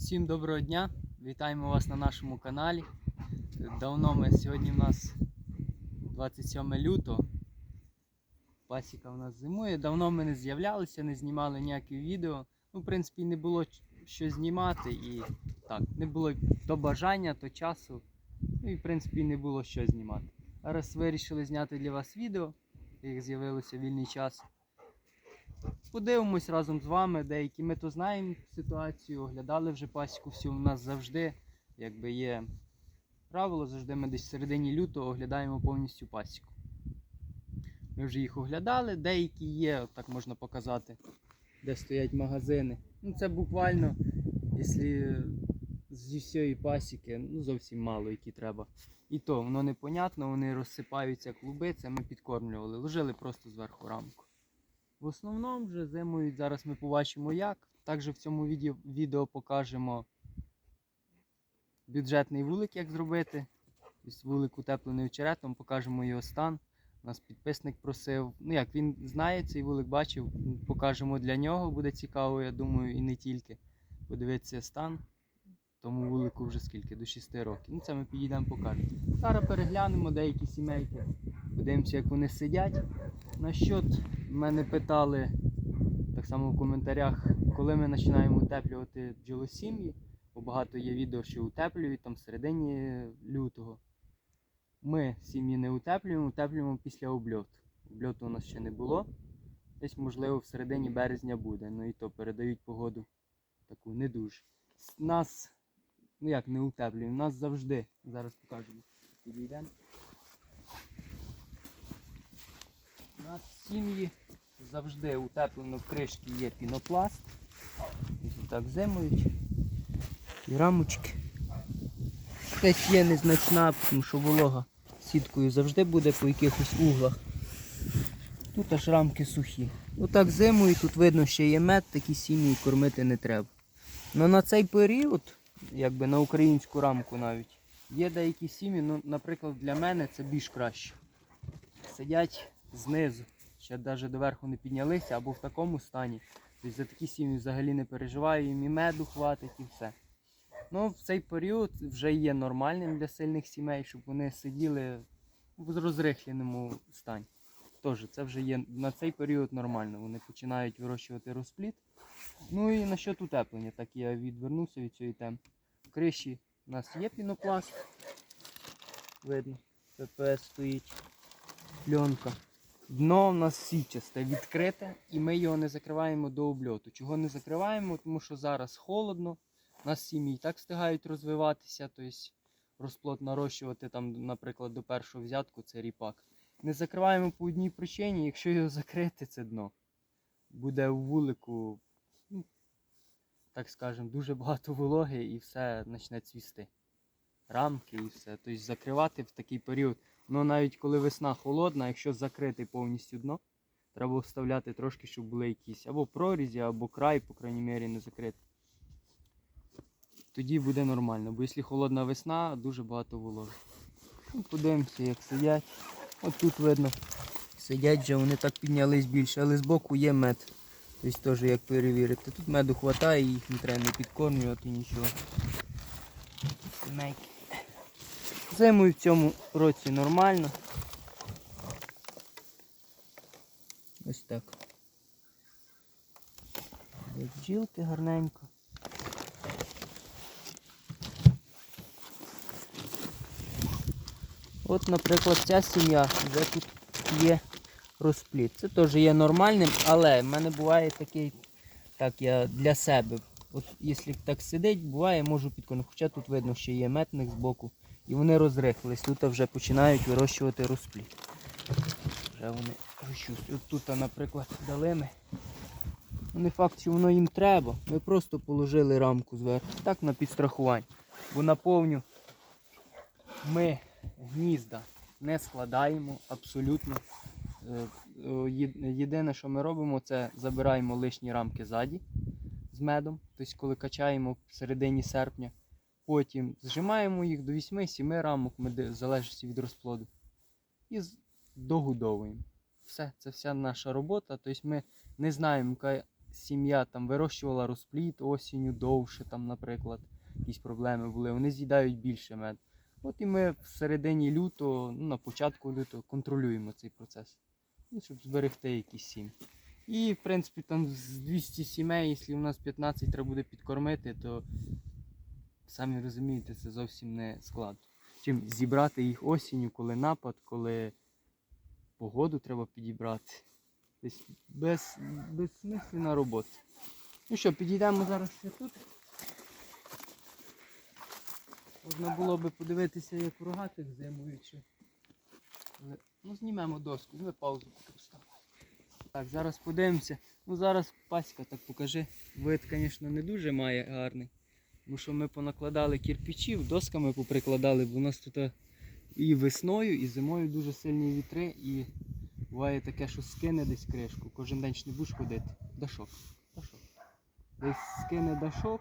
Всім доброго дня! Вітаємо вас на нашому каналі. Давно ми сьогодні в нас 27 лютого. Пасіка в нас зимує. Давно ми не з'являлися, не знімали ніяких відео. Ну, в принципі, не було що знімати і так, не було то бажання, то часу. Ну і в принципі не було що знімати. Зараз вирішили зняти для вас відео, як з'явилося вільний час. Подивимось разом з вами, деякі ми то знаємо ситуацію, оглядали вже пасіку всю. У нас завжди якби є правило, завжди ми десь в середині лютого оглядаємо повністю пасіку. Ми вже їх оглядали, деякі є, так можна показати, де стоять магазини. Ну це буквально, якщо зі всієї пасіки, ну зовсім мало, які треба. І то воно непонятно, вони розсипаються клуби, це ми підкормлювали, ложили просто зверху рамку. В основному вже зимують, зараз ми побачимо як. Також в цьому відео, покажемо бюджетний вулик, як зробити. Тобто вулик утеплений очеретом, покажемо його стан. Нас підписник просив. Ну як він знає цей вулик, бачив, покажемо для нього, буде цікаво, я думаю, і не тільки. Подивитися стан. Тому вулику вже скільки? До 6 років. Ну це ми підійдемо покажемо. Зараз переглянемо деякі сімейки. Подивимося, як вони сидять. Насчет мене питали так само в коментарях, коли ми починаємо утеплювати бджолосім'ї, бо багато є відео, що утеплюють там в середині лютого. Ми сім'ї не утеплюємо, утеплюємо після обльоту. Обльоту у нас ще не було. Десь, можливо, в середині березня буде. Ну і то передають погоду таку не дуже. Нас, ну як не утеплюємо, нас завжди, зараз покажемо, підійдемо. У нас в сім'ї завжди утеплено в кришки є пінопласт. Ось так зимують. І рамочки. Десь є незначна, тому що волога сіткою завжди буде по якихось углах. Тут аж рамки сухі. Отак зимою тут видно, що є мед, такі сім'ї кормити не треба. Ну на цей період, якби на українську рамку навіть, є деякі сім'ї, ну, наприклад, для мене це більш краще. Сидять знизу, ще навіть доверху не піднялися або в такому стані. Тобто за такі сім'ї взагалі не переживаю, їм і меду хватить і все. Ну, в цей період вже є нормальним для сильних сімей, щоб вони сиділи в розрихленому стані. Тож, це вже є на цей період нормально. Вони починають вирощувати розплід. Ну і насчет утеплення, так я відвернувся від цієї теми. В криші у нас є пінопласт. Видно, ППС стоїть. Пленка. Дно в нас січасте, відкрите, і ми його не закриваємо до обльоту. Чого не закриваємо? Тому що зараз холодно, у нас сім'ї і так встигають розвиватися, тобто розплод нарощувати, там, наприклад, до першого взятку це ріпак. Не закриваємо по одній причині, якщо його закрити, це дно. Буде у вулику, ну, так скажемо, дуже багато вологи і все почне цвісти. Рамки і все. Тобто закривати в такий період. Ну навіть коли весна холодна, якщо закрити повністю дно, треба вставляти трошки, щоб були якісь або прорізі, або край, по крайній мірі, не закрити. Тоді буде нормально, бо якщо холодна весна, дуже багато вологи. Ну, подивимося, як сидять. От тут видно, сидять вже, вони так піднялись більше, але збоку є мед. Тобто теж як перевірити. Тут меду вистачає, їх не треба не підкормлювати нічого. Сімейки. Зимою в цьому році нормально. Ось так. Бджілки гарненько. От, наприклад, ця сім'я вже тут є розпліт. Це теж є нормальним, але в мене буває такий, так я для себе. От якщо так сидить, буває, можу підконати. Хоча тут видно, що є метник збоку. І вони розрихлись. Тут вже починають вирощувати розпліт. Вже вони розчувствують. От тут, наприклад, дали ми. Ну, не факт, що воно їм треба. Ми просто положили рамку зверху. Так на підстрахування. Бо наповню ми гнізда не складаємо абсолютно. Е, е, Єдине, що ми робимо, це забираємо лишні рамки ззаді з медом. Тобто, коли качаємо в середині серпня, потім зжимаємо їх до 8-7 рамок, в залежності від розплоду. І догодовуємо. Все, це вся наша робота. Тобто ми не знаємо, яка сім'я там вирощувала розплід осінню довше, там, наприклад, якісь проблеми були, вони з'їдають більше мед. От і ми в середині лютого, ну, на початку лютого контролюємо цей процес. Ну, щоб зберегти якісь сім'ї. І, в принципі, там з 200 сімей, якщо у нас 15 треба буде підкормити, то самі розумієте, це зовсім не складно. Чим зібрати їх осінню, коли напад, коли погоду треба підібрати. Тобто без, безсмисленна робота. Ну що, підійдемо зараз ще тут. Можна було би подивитися, як в рогатих зимуючи. Але, ну, знімемо доску, ми паузу поставимо. Так, зараз подивимося. Ну зараз паська так покажи. Вид, звісно, не дуже має гарний. Тому що ми понакладали кирпичів, досками поприкладали, бо у нас тут е, і весною, і зимою дуже сильні вітри, і буває таке, що скине десь кришку. Кожен день ж не будеш ходити. Дашок. Дашок. Десь скине дашок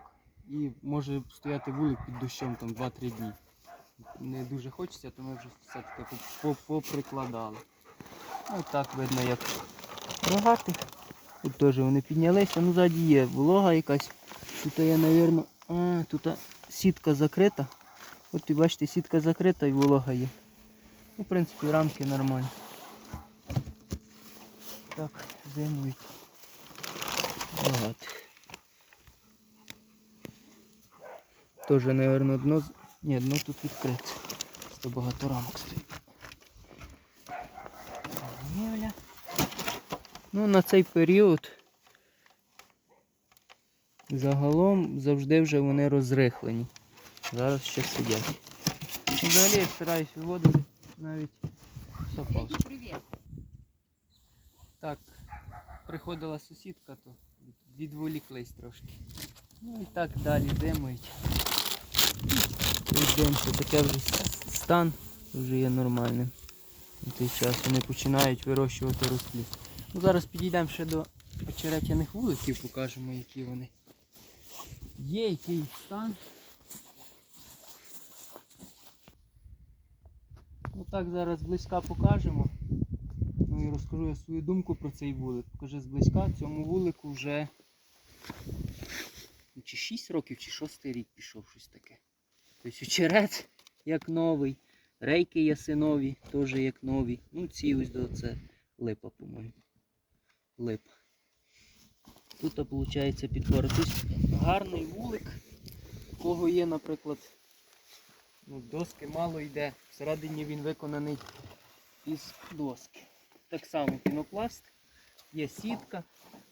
і може стояти вулик під дощом там 2-3 дні. Не дуже хочеться, то ми вже все-таки по- по- поприкладали. Ось так видно, як рогати. Тут теж вони піднялися, ну ззаді є волога якась. Тут є, мабуть, а, тут сітка закрита. От і бачите, сітка закрита і волога є. Ну, в принципі, рамки нормальні. Так, зимують. Багато. Теж, мабуть, дно. Ні, дно тут відкрите. Тут багато рамок стоїть. Ну, на цей період загалом завжди вже вони розрихлені. Зараз ще сидять. Ну, Взагалі я стараюсь виводити навіть сапав. Так, приходила сусідка, то відволіклись трошки. Ну і так далі зимують. Йдемося, таке вже стан вже є нормальним. На той час вони починають вирощувати розплід. Ну, зараз підійдемо ще до очеретяних вуликів, покажемо, які вони. Є який стан. Ну так зараз зблизька покажемо. Ну і розкажу я свою думку про цей вулик. Покажи зблизька. Цьому вулику вже ну, чи 6 років, чи 6 рік пішов щось таке. Тобто очерет як новий. Рейки ясинові теж як нові. Ну ці ось до це липа, по-моєму. Липа. Тут, виходить, підпора. Тобто гарний вулик, у кого є, наприклад, ну, доски мало йде. Всередині він виконаний із доски. Так само пінопласт, є сітка.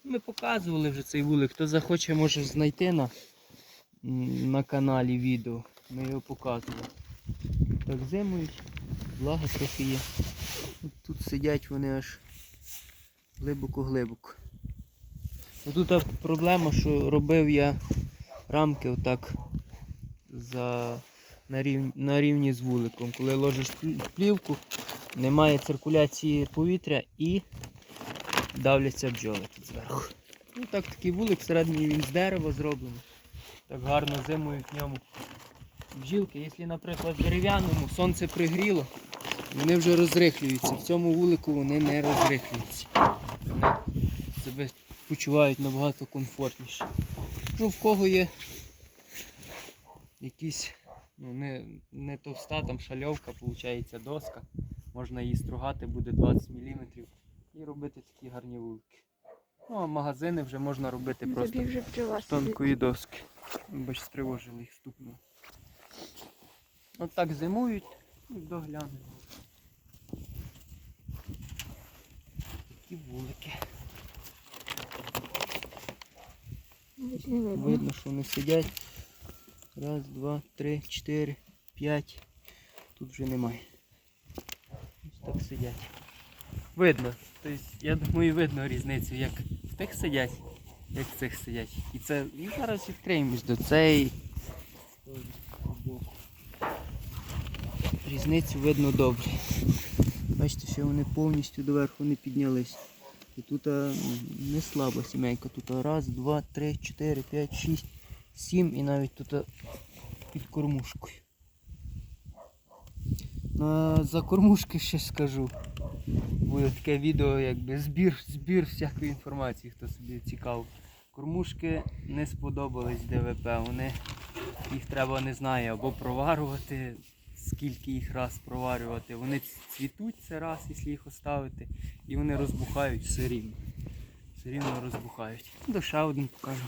Ми показували вже цей вулик. Хто захоче, може знайти на, на каналі відео. Ми його показували. Так зимують, влага трохи є. Тут сидять вони аж глибоко-глибоко. Тут проблема, що робив я рамки отак за, на, рівні, на рівні з вуликом. Коли ложиш плівку, немає циркуляції повітря і давляться бджоли тут зверху. Ну так такий вулик, всередині він з дерева зроблений. Так гарно зимують в ньому бджілки. Якщо, наприклад, в дерев'яному сонце пригріло, вони вже розрихлюються. В цьому вулику вони не розрихлюються. Вони себе почувають набагато комфортніше. Ну, в кого є якісь, ну, не, не товста, там шальовка, виходить, доска. Можна її стругати, буде 20 мм і робити такі гарні вулики. Ну, а магазини вже можна робити просто вже з тонкої доски. Бач, стривожили їх стукнуло. От так зимують і доглянемо. Такі вулики. сидить. Видно. Що вони сидять. Раз, два, три, чотири, п'ять. Тут вже немає. Ось так сидять. Видно. Тобто, я думаю, видно різницю, як в тих сидять, як в цих сидять. І це і зараз відкриємось до цей. Різницю видно добре. Бачите, що вони повністю доверху не піднялись. І тут не слаба сімейка. Тут раз, два, три, чотири, п'ять, шість, сім і навіть тут під кормушкою. Ну, за кормушки ще скажу. Буде таке відео, якби збір, збір всякої інформації, хто собі цікав. Кормушки не сподобались ДВП. Вони їх треба, не знаю, або проварювати, скільки їх раз проварювати. Вони цвітуть це раз, якщо їх оставити, і вони розбухають все рівно. Все рівно розбухають. До ще один покажу.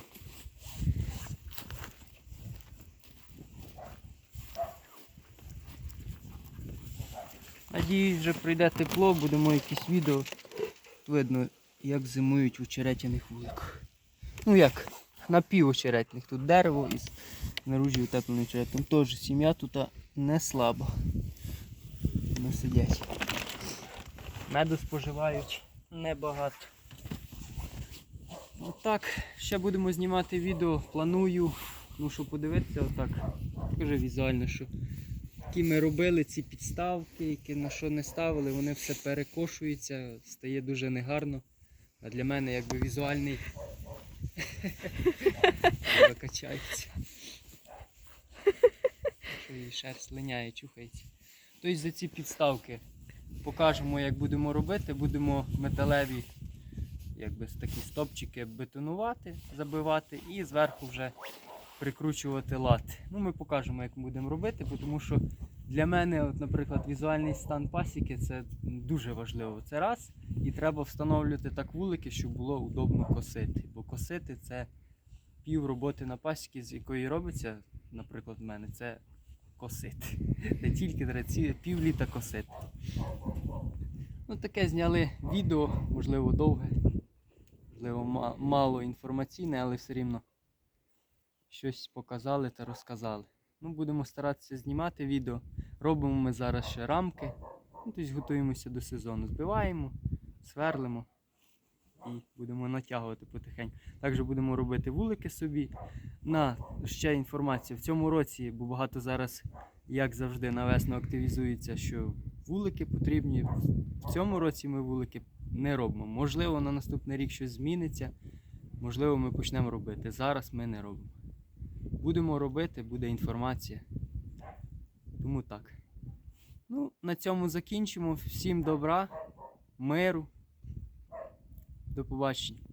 Надіюсь, вже прийде тепло, будемо якісь відео. Видно, як зимують в очеретяних вуликах. Ну як, напівочеретних. Тут дерево із наружі утеплений очерет. Там теж сім'я тут не слаба. Не сидять. Меду споживають небагато. Отак, ще будемо знімати відео. Планую, ну щоб подивитися отак. Покажи візуально, що які ми робили ці підставки, які на що не ставили, вони все перекошуються, стає дуже негарно. А для мене якби візуальний Треба качається. Що її шерсть линяє, чухається. Тобто за ці підставки покажемо, як будемо робити. Будемо металеві якби, такі стопчики бетонувати, забивати і зверху вже прикручувати лати. Ну, ми покажемо, як будемо робити, тому що для мене, от, наприклад, візуальний стан пасіки це дуже важливо. Це раз. І треба встановлювати так вулики, щоб було удобно косити. Бо косити це пів роботи на пасіки, з якої робиться, наприклад, в мене, це косити. Не тільки треба пів літа косити. Ну, таке зняли відео, можливо, довге, можливо, мало інформаційне, але все рівно щось показали та розказали. Ну, будемо старатися знімати відео. Робимо ми зараз ще рамки. Ну, тобто готуємося до сезону. Збиваємо, сверлимо і будемо натягувати потихеньку. Також будемо робити вулики собі. На ще інформація. В цьому році, бо багато зараз, як завжди, на весну активізується, що вулики потрібні. В цьому році ми вулики не робимо. Можливо, на наступний рік щось зміниться. Можливо, ми почнемо робити. Зараз ми не робимо. Будемо робити, буде інформація. Тому так. Ну, на цьому закінчимо. Всім добра, миру. До побачення.